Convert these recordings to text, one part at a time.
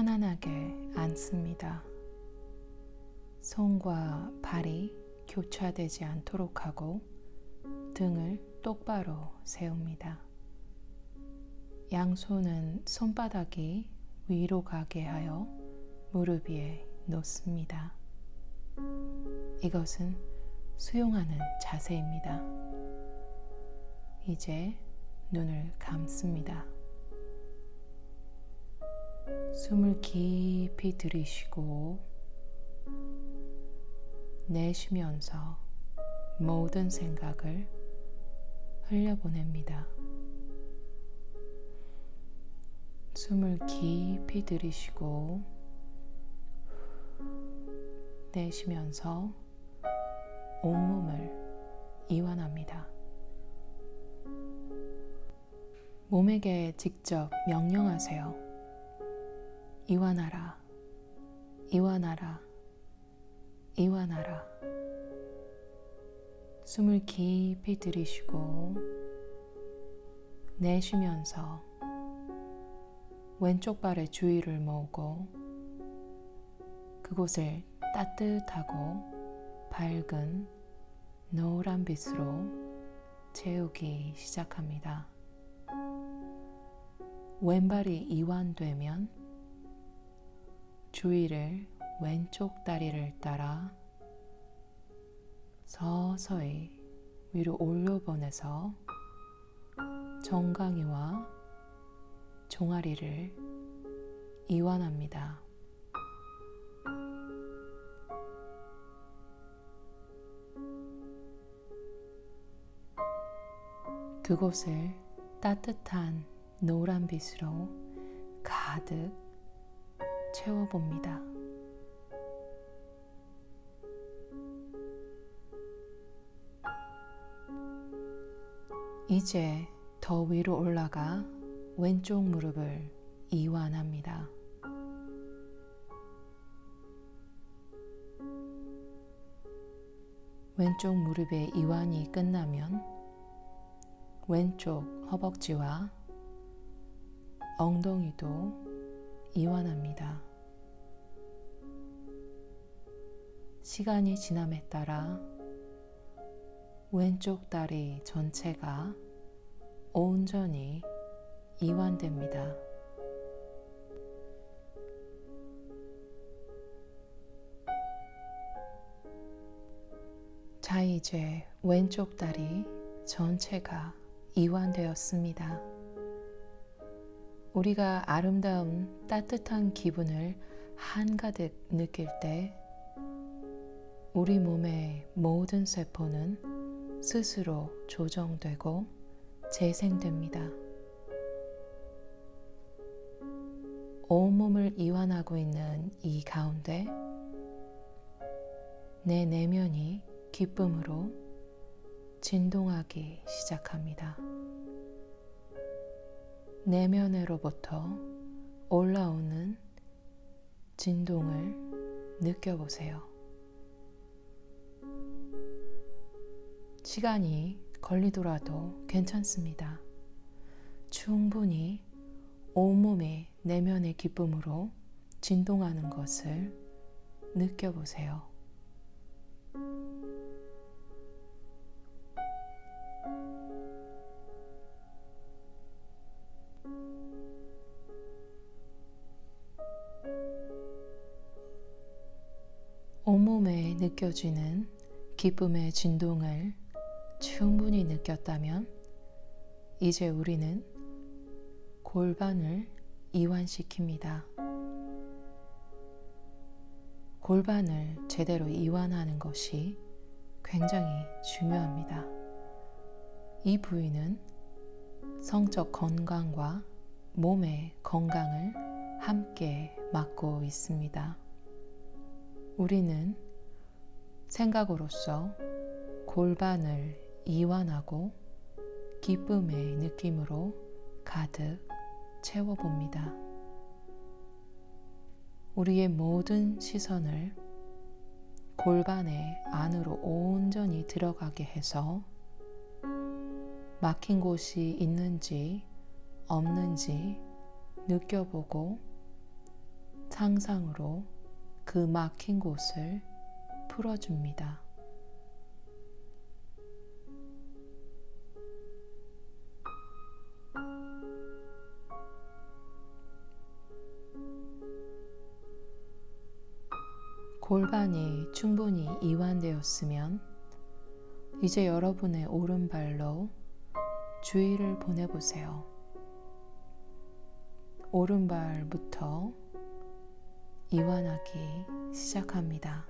편안하게 앉습니다. 손과 발이 교차되지 않도록 하고 등을 똑바로 세웁니다. 양손은 손바닥이 위로 가게 하여 무릎 위에 놓습니다. 이것은 수용하는 자세입니다. 이제 눈을 감습니다. 숨을 깊이 들이쉬고 내쉬면서 모든 생각을 흘려보냅니다. 숨을 깊이 들이쉬고 내쉬면서 온몸을 이완합니다. 몸에게 직접 명령하세요. 이완하라, 이완하라, 이완하라. 숨을 깊이 들이쉬고 내쉬면서 왼쪽 발에 주의를 모으고 그곳을 따뜻하고 밝은 노란 빛으로 채우기 시작합니다. 왼발이 이완되면 주위를 왼쪽 다리를 따라 서서히 위로 올려보내서 정강이와 종아리를 이완합니다. 그곳을 따뜻한 노란 빛으로 가득 채워봅니다. 이제 더 위로 올라가 왼쪽 무릎을 이완합니다. 왼쪽 무릎의 이완이 끝나면 왼쪽 허벅지와 엉덩이도 이완합니다. 시간이 지남에 따라 왼쪽 다리 전체가 온전히 이완됩니다. 자, 이제 왼쪽 다리 전체가 이완되었습니다. 우리가 아름다운 따뜻한 기분을 한가득 느낄 때 우리 몸의 모든 세포는 스스로 조정되고 재생됩니다. 온몸을 이완하고 있는 이 가운데 내 내면이 기쁨으로 진동하기 시작합니다. 내면으로부터 올라오는 진동을 느껴보세요. 시간이 걸리더라도 괜찮습니다. 충분히 온몸의 내면의 기쁨으로 진동하는 것을 느껴보세요. 온몸에 느껴지는 기쁨의 진동을 충분히 느꼈다면 이제 우리는 골반을 이완시킵니다. 골반을 제대로 이완하는 것이 굉장히 중요합니다. 이 부위는 성적 건강과 몸의 건강을 함께 맡고 있습니다. 우리는 생각으로서 골반을 이완하고 기쁨의 느낌으로 가득 채워봅니다. 우리의 모든 시선을 골반의 안으로 온전히 들어가게 해서 막힌 곳이 있는지 없는지 느껴보고 상상으로 그 막힌 곳을 풀어줍니다. 골반이 충분히 이완되었으면 이제 여러분의 오른발로 주의를 보내보세요. 오른발부터 이완하기 시작합니다.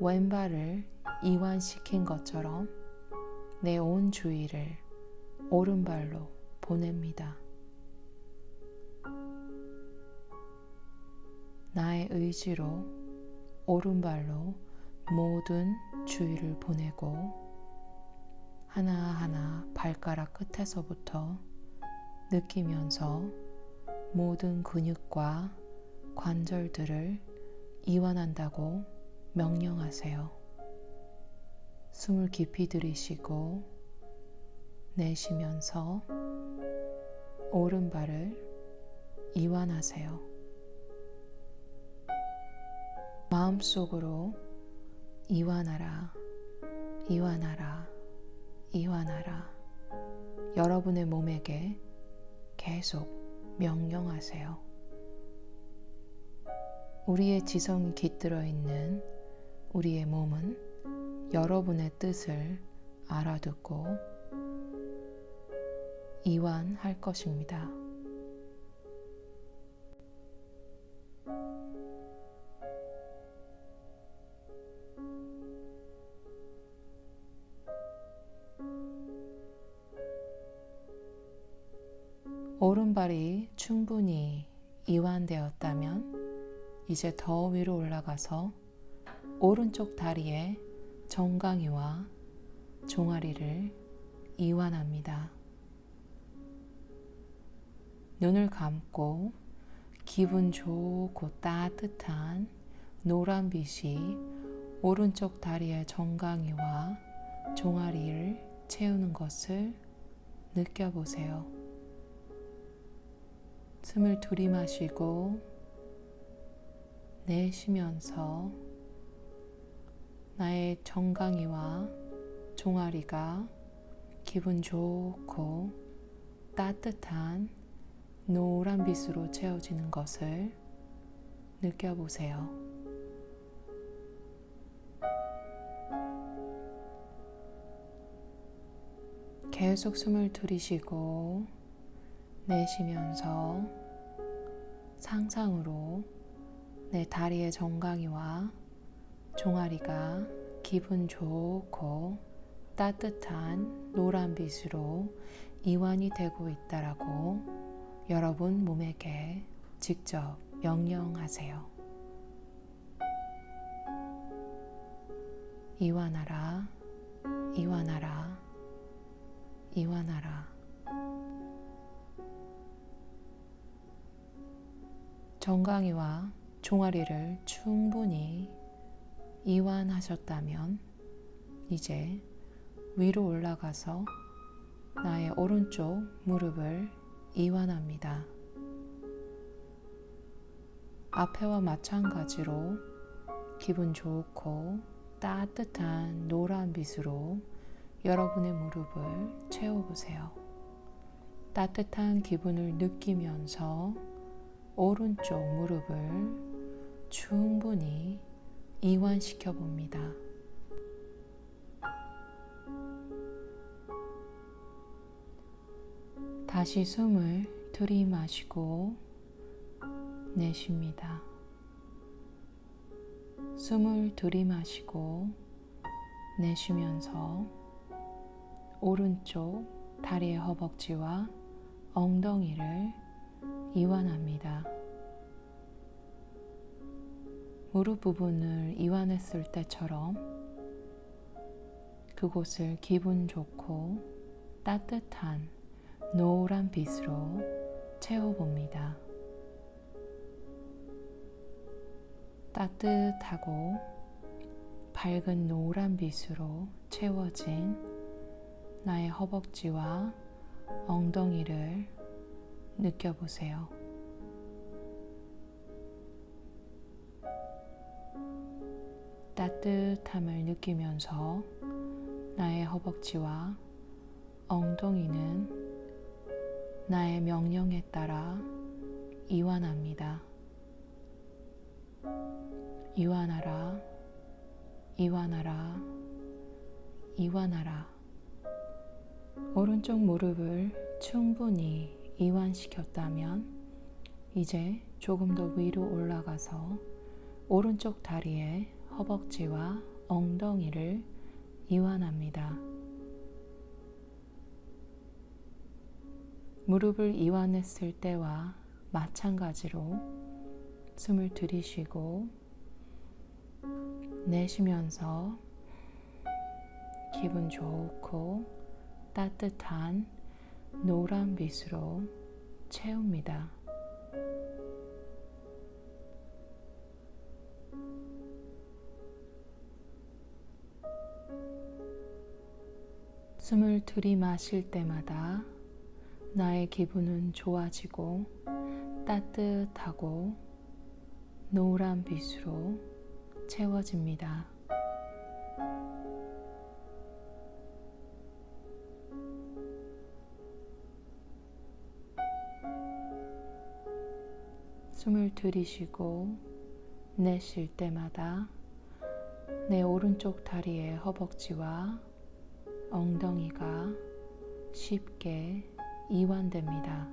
왼발을 이완시킨 것처럼 내 온 주의를 오른발로 보냅니다. 나의 의지로 오른발로 모든 주의를 보내고 하나하나 발가락 끝에서부터 느끼면서 모든 근육과 관절들을 이완한다고 명령하세요. 숨을 깊이 들이쉬고 내쉬면서 오른발을 이완하세요. 마음속으로 이완하라, 이완하라, 이완하라. 여러분의 몸에게 계속 명령하세요. 우리의 지성이 깃들어 있는 우리의 몸은 여러분의 뜻을 알아듣고 이완할 것입니다. 오른발이 충분히 이완되었다면 이제 더 위로 올라가서 오른쪽 다리에 정강이와 종아리를 이완합니다. 눈을 감고 기분 좋고 따뜻한 노란 빛이 오른쪽 다리의 정강이와 종아리를 채우는 것을 느껴보세요. 숨을 들이마시고 내쉬면서 나의 정강이와 종아리가 기분 좋고 따뜻한 노란 빛으로 채워지는 것을 느껴보세요. 계속 숨을 들이쉬고 내쉬면서 상상으로 내 다리의 정강이와 종아리가 기분 좋고 따뜻한 노란빛으로 이완이 되고 있다라고 여러분 몸에게 직접 명령하세요. 이완하라, 이완하라, 이완하라. 정강이와 종아리를 충분히 이완하셨다면 이제 위로 올라가서 나의 오른쪽 무릎을 이완합니다. 앞에와 마찬가지로 기분 좋고 따뜻한 노란 빛으로 여러분의 무릎을 채워보세요. 따뜻한 기분을 느끼면서 오른쪽 무릎을 충분히 이완시켜 봅니다. 다시 숨을 들이마시고 내쉽니다. 숨을 들이마시고 내쉬면서 오른쪽 다리의 허벅지와 엉덩이를 이완합니다. 무릎 부분을 이완했을 때처럼 그곳을 기분 좋고 따뜻한 노란 빛으로 채워봅니다. 따뜻하고 밝은 노란 빛으로 채워진 나의 허벅지와 엉덩이를 느껴보세요. 따뜻함을 느끼면서 나의 허벅지와 엉덩이는 나의 명령에 따라 이완합니다. 이완하라, 이완하라, 이완하라. 오른쪽 무릎을 충분히 이완시켰다면 이제 조금 더 위로 올라가서 오른쪽 다리에 허벅지와 엉덩이를 이완합니다. 무릎을 이완했을 때와 마찬가지로 숨을 들이쉬고 내쉬면서 기분 좋고 따뜻한 노란 빛으로 채웁니다. 숨을 들이마실 때마다 나의 기분은 좋아지고 따뜻하고 노란 빛으로 채워집니다. 숨을 들이쉬고 내쉴 때마다 내 오른쪽 다리의 허벅지와 엉덩이가 쉽게 이완됩니다.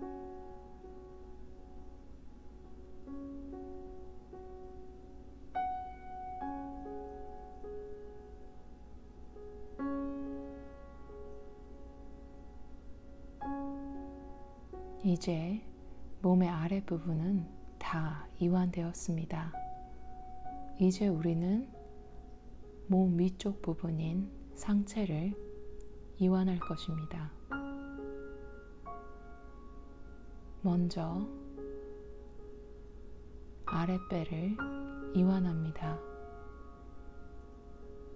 이제 몸의 아랫부분은 다 이완되었습니다. 이제 우리는 몸 위쪽 부분인 상체를 이완할 것입니다. 먼저 아랫배를 이완합니다.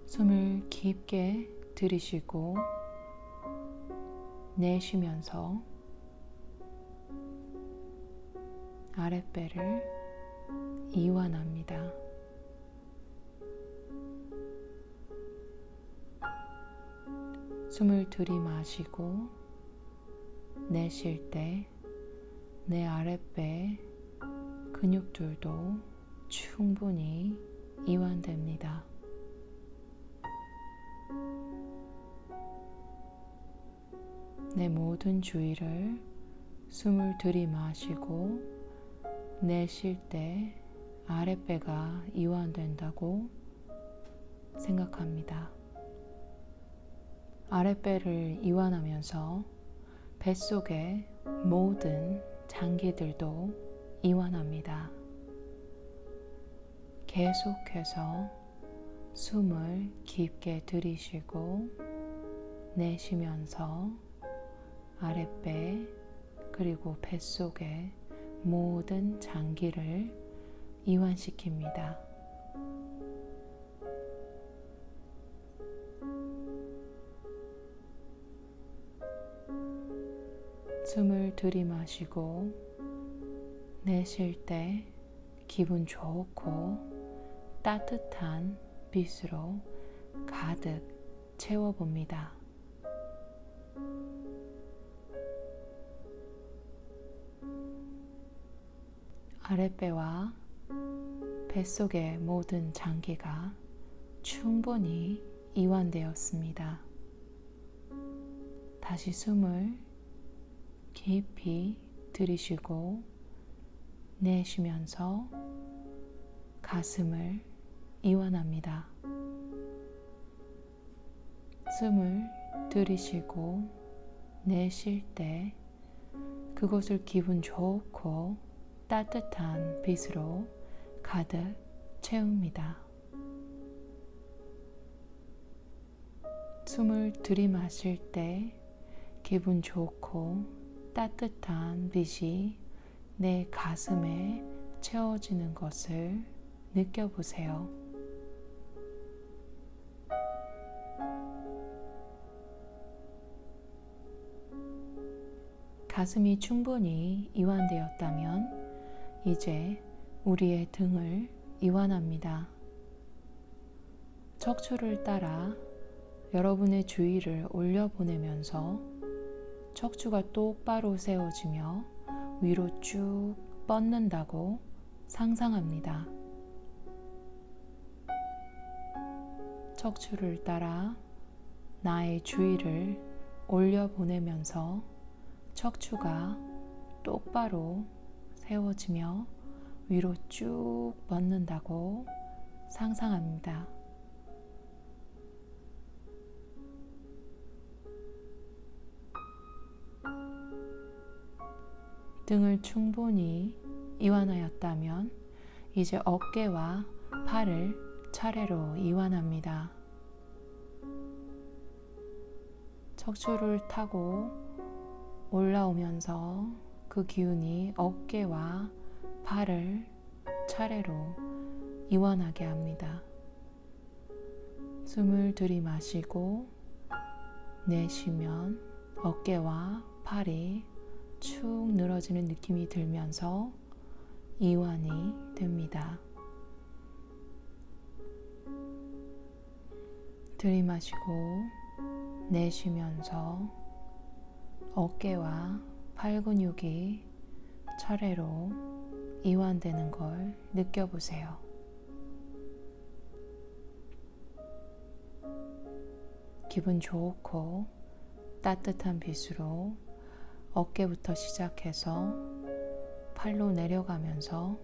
숨을 깊게 들이쉬고 내쉬면서 아랫배를 이완합니다. 숨을 들이마시고 내쉴 때 내 아랫배 근육들도 충분히 이완됩니다. 내 모든 주의를 숨을 들이마시고 내쉴 때 아랫배가 이완된다고 생각합니다. 아랫배를 이완하면서 뱃속의 모든 장기들도 이완합니다. 계속해서 숨을 깊게 들이쉬고 내쉬면서 아랫배 그리고 뱃속의 모든 장기를 이완시킵니다. 숨을 들이마시고 내쉴 때 기분 좋고 따뜻한 빛으로 가득 채워봅니다. 아랫배와 뱃속의 모든 장기가 충분히 이완되었습니다. 다시 숨을 깊이 들이쉬고 내쉬면서 가슴을 이완합니다. 숨을 들이쉬고 내쉴 때 그곳을 기분 좋고 따뜻한 빛으로 가득 채웁니다. 숨을 들이마실 때 기분 좋고 따뜻한 빛이 내 가슴에 채워지는 것을 느껴보세요. 가슴이 충분히 이완되었다면 이제 우리의 등을 이완합니다. 척추를 따라 여러분의 주의를 올려보내면서 척추가 똑바로 세워지며 위로 쭉 뻗는다고 상상합니다. 척추를 따라 나의 주의를 올려보내면서 척추가 똑바로 세워지며 위로 쭉 뻗는다고 상상합니다. 등을 충분히 이완하였다면 이제 어깨와 팔을 차례로 이완합니다. 척추를 타고 올라오면서 그 기운이 어깨와 팔을 차례로 이완하게 합니다. 숨을 들이마시고 내쉬면 어깨와 팔이 축 늘어지는 느낌이 들면서 이완이 됩니다. 들이마시고 내쉬면서 어깨와 팔 근육이 차례로 이완되는 걸 느껴보세요. 기분 좋고 따뜻한 빗으로 어깨부터 시작해서 팔로 내려가면서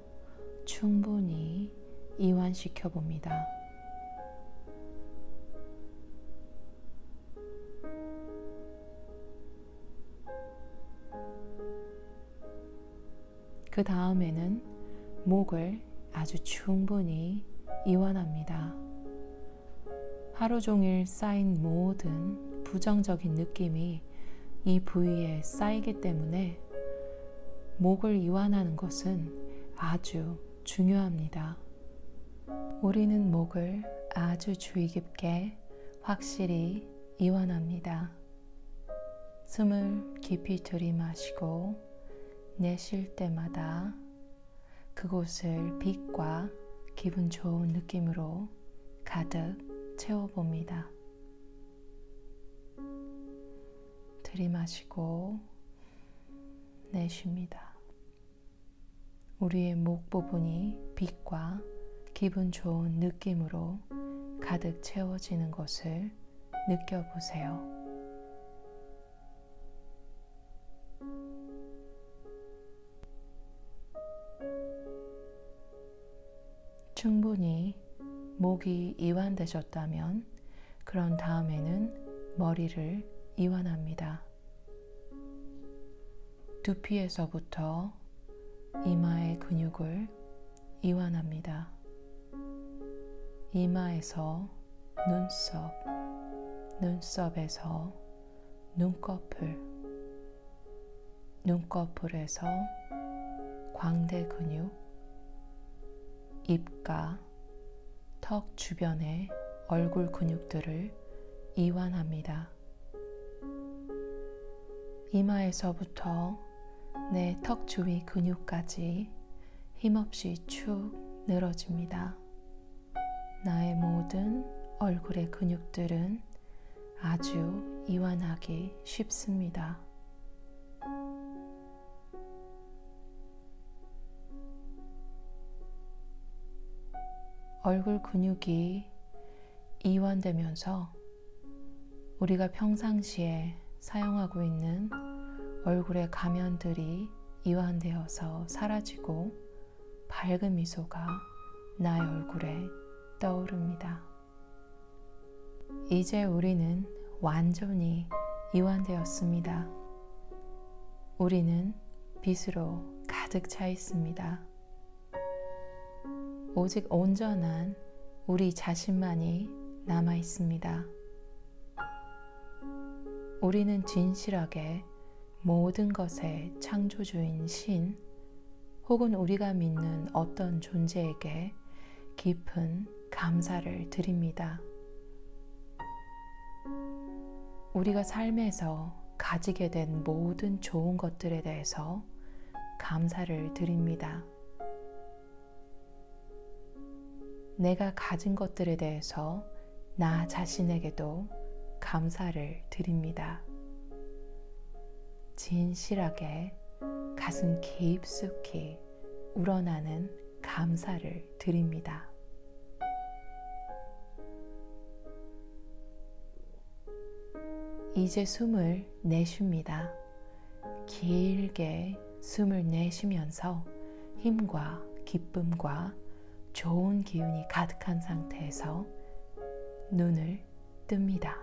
충분히 이완시켜 봅니다. 그 다음에는 목을 아주 충분히 이완합니다. 하루 종일 쌓인 모든 부정적인 느낌이 이 부위에 쌓이기 때문에 목을 이완하는 것은 아주 중요합니다. 우리는 목을 아주 주의 깊게 확실히 이완합니다. 숨을 깊이 들이마시고 내쉴 때마다 그곳을 빛과 기분 좋은 느낌으로 가득 채워봅니다. 들이마시고 내쉽니다. 우리의 목 부분이 빛과 기분 좋은 느낌으로 가득 채워지는 것을 느껴보세요. 충분히 목이 이완되셨다면 그런 다음에는 머리를 이완합니다. 두피에서부터 이마의 근육을 이완합니다. 이마에서 눈썹, 눈썹에서 눈꺼풀, 눈꺼풀에서 광대 근육, 입가, 턱 주변의 얼굴 근육들을 이완합니다. 이마에서부터 내 턱 주위 근육까지 힘없이 축 늘어집니다. 나의 모든 얼굴의 근육들은 아주 이완하기 쉽습니다. 얼굴 근육이 이완되면서 우리가 평상시에 사용하고 있는 얼굴의 가면들이 이완되어서 사라지고 밝은 미소가 나의 얼굴에 떠오릅니다. 이제 우리는 완전히 이완되었습니다. 우리는 빛으로 가득 차 있습니다. 오직 온전한 우리 자신만이 남아 있습니다. 우리는 진실하게 모든 것의 창조주인 신 혹은 우리가 믿는 어떤 존재에게 깊은 감사를 드립니다. 우리가 삶에서 가지게 된 모든 좋은 것들에 대해서 감사를 드립니다. 내가 가진 것들에 대해서 나 자신에게도 감사를 드립니다. 진실하게 가슴 깊숙이 우러나는 감사를 드립니다. 이제 숨을 내쉽니다. 길게 숨을 내쉬면서 힘과 기쁨과 좋은 기운이 가득한 상태에서 눈을 뜹니다.